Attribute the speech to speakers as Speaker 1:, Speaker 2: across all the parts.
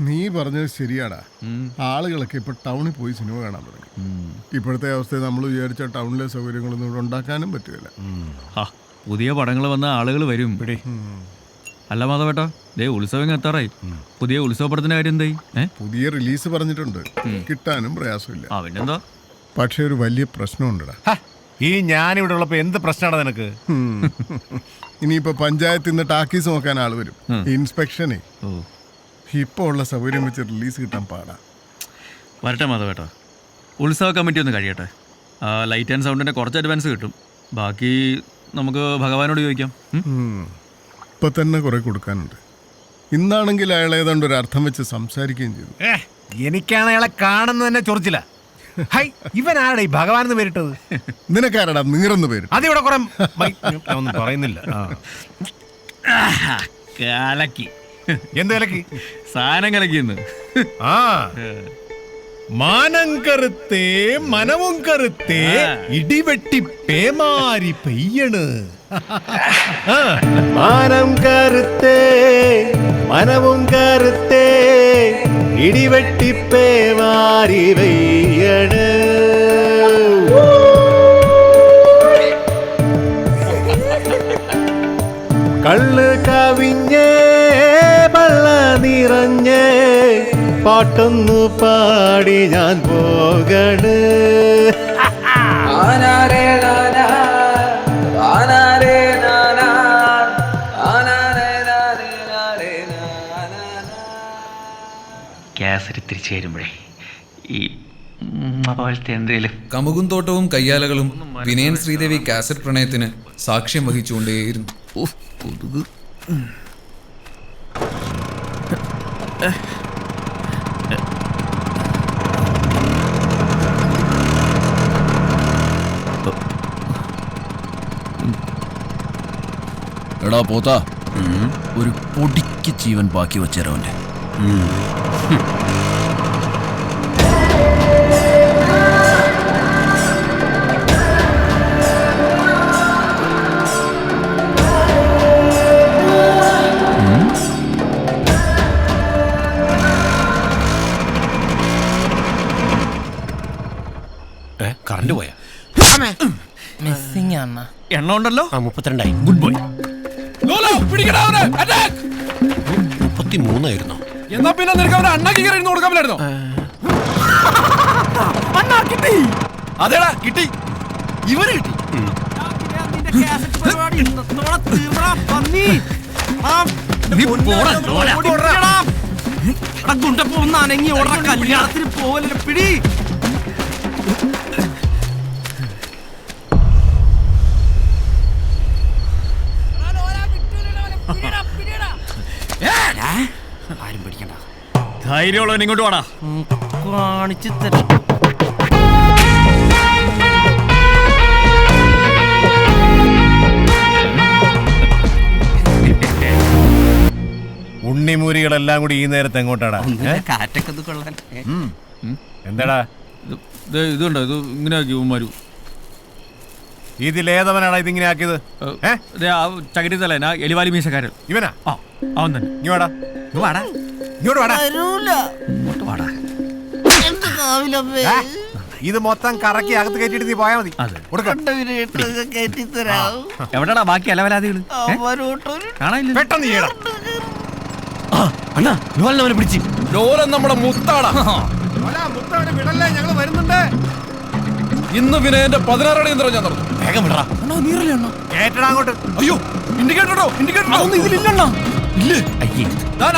Speaker 1: നീ പറഞ്ഞത് ശരിയാടാ. ആളുകളൊക്കെ ഇപ്പൊ ടൗണിൽ പോയി സിനിമ കാണാൻ തുടങ്ങി. ഇപ്പോഴത്തെ അവസ്ഥയിൽ നമ്മൾ വിചാരിച്ച ടൗണിലെ സൗകര്യങ്ങളൊന്നും ഇവിടെ ഉണ്ടാക്കാനും പറ്റില്ല.
Speaker 2: പുതിയ പടങ്ങൾ വന്ന ആളുകൾ വരും. അല്ല മാധവേട്ടാ ദേ ഉത്സവം എത്താറായി. പുതിയ ഉത്സവ പടത്തിന്റെ കാര്യം എന്തായി?
Speaker 1: പുതിയ റിലീസ് പറഞ്ഞിട്ടുണ്ട്. കിട്ടാനും പ്രയാസമില്ല.
Speaker 2: ആ പിന്നെന്താ?
Speaker 1: പക്ഷെ ഒരു വലിയ പ്രശ്നമുണ്ടടാ.
Speaker 3: ഈ ഞാനിവിടെ ഉള്ളപ്പോ എന്ത് പ്രശ്നമാണ് നിനക്ക്.
Speaker 1: ഇനിയിപ്പോ പഞ്ചായത്തിൽ നിന്ന് ടാക്കീസ് നോക്കാൻ ആൾ വരും. ഇൻസ്പെക്ഷനെ.
Speaker 2: ഓ
Speaker 1: ഇപ്പൊ ഉള്ള സൗകര്യം വെച്ച് റിലീസ് കിട്ടാൻ പാടാ.
Speaker 2: വരട്ടെ മാധവേട്ടാ ഉത്സവ കമ്മിറ്റി ഒന്ന് കഴിയട്ടെ. ലൈറ്റ് ആൻഡ് സൗണ്ടിന്റെ കുറച്ച് അഡ്വാൻസ് കിട്ടും. ബാക്കി നമുക്ക് ഭഗവാനോട് ചോദിക്കാം.
Speaker 1: ഇപ്പൊ തന്നെ കുറെ കൊടുക്കാനുണ്ട്. ഇന്നാണെങ്കിൽ അയാൾ ഏതാണ്ട് ഒരു അർത്ഥം വെച്ച് സംസാരിക്കുകയും ചെയ്തു.
Speaker 3: എനിക്കാണ് അയാളെ കാണുന്നത് തന്നെ ചൊറിച്ചില്ല ഹൈ ഇവൻ ആരുടെ ഈ ഭഗവാൻ എന്ന് പേരിട്ടത്?
Speaker 1: നിനക്കാരടാ നീറന്ന് പേര്.
Speaker 3: അതിവിടെ കുറെ പറയുന്നില്ല.
Speaker 2: കലക്കി
Speaker 3: എന്ത് വിലക്ക്
Speaker 2: സാധനം കലക്കിന്ന്
Speaker 3: ആ. മാനം കറുത്തേ മനവും കറുത്തേ ഇടിവെട്ടി പേമാരി പെയ്യണ്. ആ.
Speaker 4: മാനം കറുത്തേ മനവും കറുത്തേ ഇടിവെട്ടി പേമാരി പെയ്യണ്. കള്ള് കവിഞ്ഞേ പള്ള നിറഞ്ഞേ പാട്ടൊന്നു പാടി ഞാൻ പോകണ്.
Speaker 5: ആനാരേ നാനാ, ആനാരേ നാനാ, ആനാരേ നാരേ നാരേ നാനാ.
Speaker 2: ഗ്യാസരി തിരിച്ചു വരുമ്പോഴേ ഈ പോലത്തെ എന്തേലും
Speaker 6: കമുകും തോട്ടവും കയ്യാലകളും വിനയൻ ശ്രീദേവി കാസറ്റ് പ്രണയത്തിന് സാക്ഷ്യം വഹിച്ചുകൊണ്ടേയിരുന്നു.
Speaker 2: കൊതുക്
Speaker 7: എടാ പോത്ത. ഒരു പൊടിക്ക് ജീവൻ ബാക്കി വെച്ചേരവന്റെ
Speaker 4: കറണ്ട് പോയാ
Speaker 2: എണ്ണ ഉണ്ടല്ലോ?
Speaker 4: ആ മുപ്പത്തിരണ്ടായി.
Speaker 2: ഗുഡ് ബോയ്
Speaker 4: മുപ്പത്തി മൂന്നായിരുന്നു
Speaker 6: എന്നാ പിന്നെ നിനക്ക് അവരെ അണ്ണാക്കി കയറി കൊടുക്കാൻ കിട്ടി. അതേടാ കിട്ടി. ഇവർ കിട്ടി.
Speaker 5: അനങ്ങി ഓടാ കല്യാണത്തിന് പോവല്ലേ പിടി. ആരും പിടിക്കണ്ട.
Speaker 2: ധൈര്യമുള്ളവൻ ഇങ്ങോട്ട് വാടാ.
Speaker 5: കാണിച്ചു തരാം.
Speaker 3: ഉണ്ണിമൂരികളെല്ലാം കൂടി ഈ നേരത്തെ എങ്ങോട്ടാടാ?
Speaker 5: കാറ്റൊക്കെ
Speaker 3: എന്താടാ?
Speaker 2: ഇത് ഇതുണ്ടോ? ഇത് ഇങ്ങനെ ആക്കി ഉമ്മാരു
Speaker 3: ഇതിലേതവനാടാ ഇതിങ്ങനെ ആക്കിയത്?
Speaker 2: ചകിരി തല എലിവാലി മീശക്കാരൻ.
Speaker 3: ഇവനാ?
Speaker 2: ആ അവൻ തന്നെ.
Speaker 3: നീ വാടാ.
Speaker 2: നീ വാടാ.
Speaker 3: ഇങ്ങോട്ട് വാടാ.
Speaker 2: ഇങ്ങോട്ട് വാടാ?
Speaker 3: ഇത് മൊത്തം കറക്കി അകത്ത് കയറ്റിട്ട് നീ പോയാ മതി.
Speaker 2: എവിടെടാ ബാക്കി അലവലാദികൾ കാണാനില്ല.
Speaker 3: പെട്ടെന്ന് ചെയ്യണം
Speaker 4: അണ്ണാ ലോലിനെ പിടിച്ച്.
Speaker 6: ലോലൻ നമ്മുടെ മുത്താടാ.
Speaker 3: മുത്തവനെ വിടല്ലേ? ഞങ്ങൾ വരുന്നുണ്ട്.
Speaker 6: ഇന്ന് വിനയന്റെ പതിനാറടി യന്ത്രം ഞാൻ നടന്നു
Speaker 4: വേഗം വിടറാ.
Speaker 3: കേട്ടടാ അങ്ങോട്ട്.
Speaker 6: അയ്യോ ഇൻഡിക്കേറ്ററോ ഇൻഡിക്കേറ്ററോ ഇല്ലേ?
Speaker 4: അയ്യേ.
Speaker 6: ഞാൻ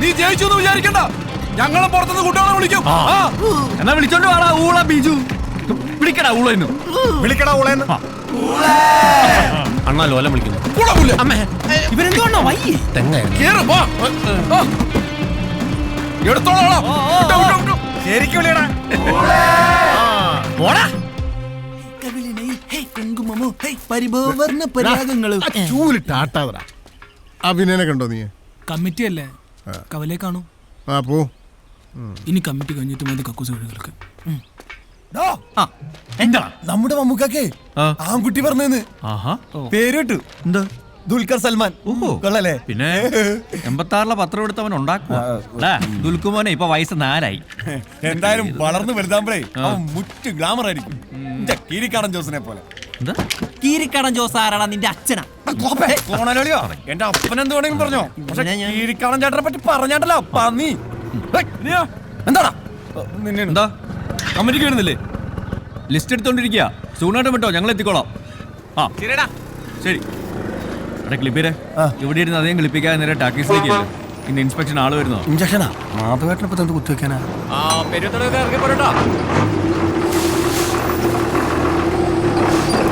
Speaker 6: നീ ജയിച്ചു എന്ന് വിചാരിക്കണ്ട. ഞങ്ങളും പുറത്തുനിന്ന് കുട്ടികളെ വിളിക്കും.
Speaker 2: എന്നാ വിളിച്ചോണ്ട് വാടാ ഊള ബീജു. വിളിക്കടാ ഊള ഇന്ന്
Speaker 3: വിളിക്കടാ ഉളേന്ന്
Speaker 4: അണ്ണാ ലോലം വിളിക്കുന്നു.
Speaker 5: വയ്യേ.
Speaker 6: ആ. എടുത്തോളാം.
Speaker 3: ശരിക്കും വിളിയടാ.
Speaker 5: പരിഭവർണ പരാഗങ്ങൾ.
Speaker 1: ചൂലിട്ട് ആട്ടാതടാ. അഭിനയനെ കണ്ടോ നീ?
Speaker 8: കമ്മിറ്റി അല്ലേ? കവലെ കാണൂ.
Speaker 1: ആ പോ.
Speaker 8: ഇനി കമ്മിറ്റി കഴിഞ്ഞിട്ട് മതി കക്കൂസ്
Speaker 2: എന്താ
Speaker 4: നമ്മുടെ മമ്മൂക്കാക്കേ. ആൺകുട്ടി പറഞ്ഞെന്ന്. പേര് കേട്ടു
Speaker 2: എന്താ?
Speaker 5: ദുൽഖർ സൽമാൻ. കൊള്ളല്ലേ
Speaker 2: പിന്നെ എൺപത്താറിലെ പത്രം എടുത്തവൻ ഉണ്ടാക്കുക ദുൽക്കുമോനെ ഇപ്പൊ വയസ്സ് നാലായി.
Speaker 5: എന്തായാലും വളർന്നു വലുതാകുമ്പോഴേ അവൻ മുറ്റ് ഗ്ലാമർ ആയിരിക്കും. എന്റെ കീരിക്കാടൻ ജോസിനെ പോലെ.
Speaker 2: എന്താ?
Speaker 5: കീരിക്കാടൻ ജോസ് ആരാടാ നിന്റെ അച്ഛനാ? കോണലോളിയോ? എന്റെ അപ്പൻ എന്ത് വേണമെങ്കിലും പറഞ്ഞോ? പക്ഷെ കീരിക്കാടൻ ചേട്ടനെ പറ്റി പറഞ്ഞാട്ടല്ലോ പന്നി? എന്താടാ? നിന്നെ
Speaker 2: എന്താ? കമ്മിറ്റിക്ക് വരുന്നില്ലേ ലിസ്റ്റ് എടുത്തോണ്ടിരിക്കുക സൂണായിട്ട് വിട്ടോ ഞങ്ങൾ എത്തിക്കോളാം ആ.
Speaker 5: ശരിടാ
Speaker 2: ശരി. എടാ ക്ലിപ്പിരെ ഇവിടെ ഇരുന്ന് അധികം ക്ലിപ്പിക്കാതെ നേരെ ടാക്കീസിലേക്ക് ചെല്ല്. ഇന്ന് ഇൻസ്പെക്ഷൻ ആള് വരുന്നോ
Speaker 5: ഇഞ്ചക്ഷനാ മാധവേട്ടനപ്പോ എന്ത് കുത്തിവെക്കാനാ ആ പെരുത്തോടൊക്കെ ഇറങ്ങി പോരട്ടോ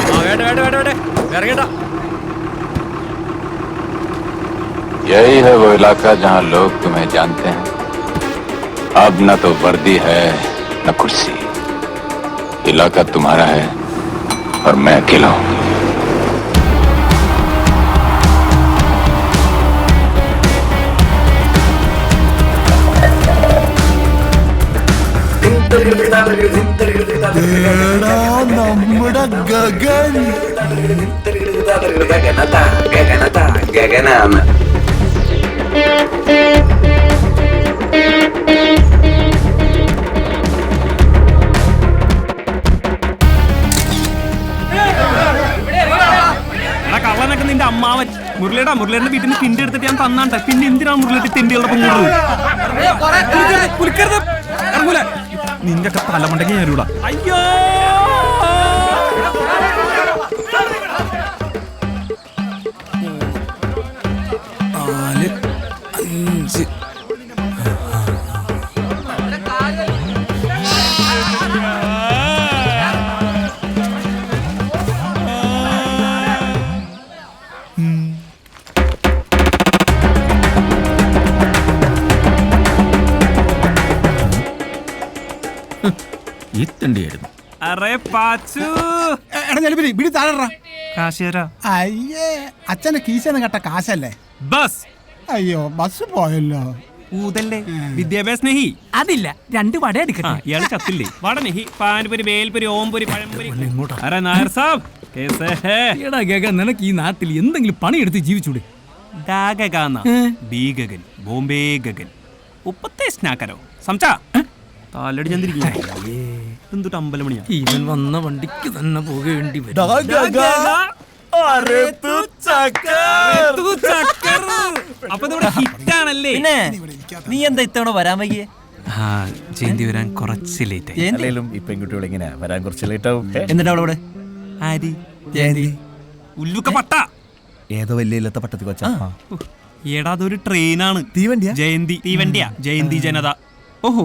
Speaker 5: ആ വേണ്ട വേണ്ട വേണ്ട വേണ്ട ഇറങ്ങിട്ടാ
Speaker 9: यही है वो इलाका जहाँ लोग तुम्हें जानते हैं अब न तो वर्दी है न कुर्सी इलाका तुम्हारा है और मैं अकेला हूँ
Speaker 1: നമ്മുടെ ഗഗൻ
Speaker 5: എടാ കള്ളനൊക്കെ നിന്റെ അമ്മാവൻ. മുരളിയുടെ മുരളിയുടെ വീട്ടിൽ നിന്ന് തിണ്ടി എടുത്തിട്ട് ഞാൻ തന്നാട്ടെ പിന്നെ എന്തിനാ മുരളിയുടെ തിണ്ടികളുടെ ഇറങ്ങൂല. നിന്റെ ഒക്കെ തലമുണ്ടെങ്കിൽ ഞാൻ വരൂടാ അയ്യോ!
Speaker 8: നാല് അഞ്ച്.
Speaker 5: അറേ പാച്ചു.
Speaker 3: എടാ ഞെളിപ്പിരി
Speaker 5: താഴെടാ.
Speaker 3: അയ്യേ അച്ഛന്റെ കീശന്ന് കേട്ട കാശല്ലേ?
Speaker 5: ബസ്.
Speaker 3: അയ്യോ ബസ് പോയല്ലോ.
Speaker 5: ഊതല്ലേ? വിദ്യാഭ്യാസ സ്നേഹി.
Speaker 8: അതില്ല രണ്ട് വട എടുക്കട്ടെ.
Speaker 5: ഇയാൾ ചത്തില്ലേ? വട നെഹി പാൻപുരി വേൽപുരി ഓംപുരി പഴംപുരി. അരെ നായർ സാബ്. കേസേ ഹേ
Speaker 8: എടാ ഗഗ നിനക്ക് ഈ നാട്ടിൽ എന്തെങ്കിലും പണിയെടുത്ത് ജീവിച്ചൂടെ?
Speaker 5: ഡാഗഗാന്ന ബി ഗഗൻ ബോംബെ ഗഗൻ. ഉപ്പത്തെ സ്നാക്കരോ? സംചാ താലടി ചന്ദ്രിക്കും അമ്പലമണിയാ. അമ്പലം മണിയാ
Speaker 8: ഇവൻ വന്ന വണ്ടിക്ക് തന്നെ പോകേണ്ടി വരും.
Speaker 5: അപ്പൊ ഇതിവിടെ ഹിറ്റാണല്ലേ?
Speaker 10: നീ എന്താ ഇത്തവണ വരാൻ വൈകിയേ?
Speaker 5: ആ ജയന്തി വരാൻ കുറച്ച് ലേറ്റ്
Speaker 10: എന്തായാലും ഈ പെൺകുട്ടികൾ ഇങ്ങനെ വരാൻ കുറച്ച് ലേറ്റ് ആവും.
Speaker 5: എന്നിട്ട് അവളവിടെ ആരി?
Speaker 10: ജയന്തി.
Speaker 5: ഉല്ലുക്ക പട്ട.
Speaker 10: ഏതോ വലിയ ഇല്ലാത്ത പട്ടത്തി കൊച്ചാ
Speaker 5: എടാ അതൊരു ട്രെയിനാണ്
Speaker 10: തീവണ്ടിയാ?
Speaker 5: ജയന്തി തീവണ്ടിയാ. ജയന്തി ജനത. ഓഹോ.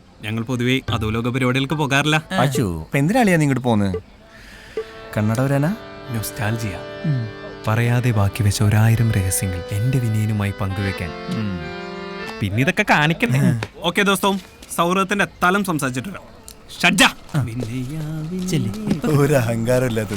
Speaker 5: ഞങ്ങൾ പൊതുവേ അധോലോക പരിപാടികൾക്ക് പോകാറില്ല.
Speaker 10: അച്ചു ഇപ്പൊ എന്തിനാളിയാ നീ ഇങ്ങോട്ട് പോന്ന്? കണ്ണട വരാനാ
Speaker 5: നൊസ്റ്റാൾജിയ പറയാതെ ബാക്കി വെച്ച ഒരായിരം രഹസ്യങ്ങൾ എന്റെ വിനയനുമായി പങ്കുവെക്കാൻ. പിന്നെ ഇതൊക്കെ കാണിക്കണ്ടേ ഓക്കെ ദോസ്തവും സൗഹൃദത്തിന്റെ എത്താലും സംസാരിച്ചിട്ടുണ്ടോ. ഷഡ്ജ.
Speaker 10: ഒരു അഹങ്കാരം ഇല്ലാത്ത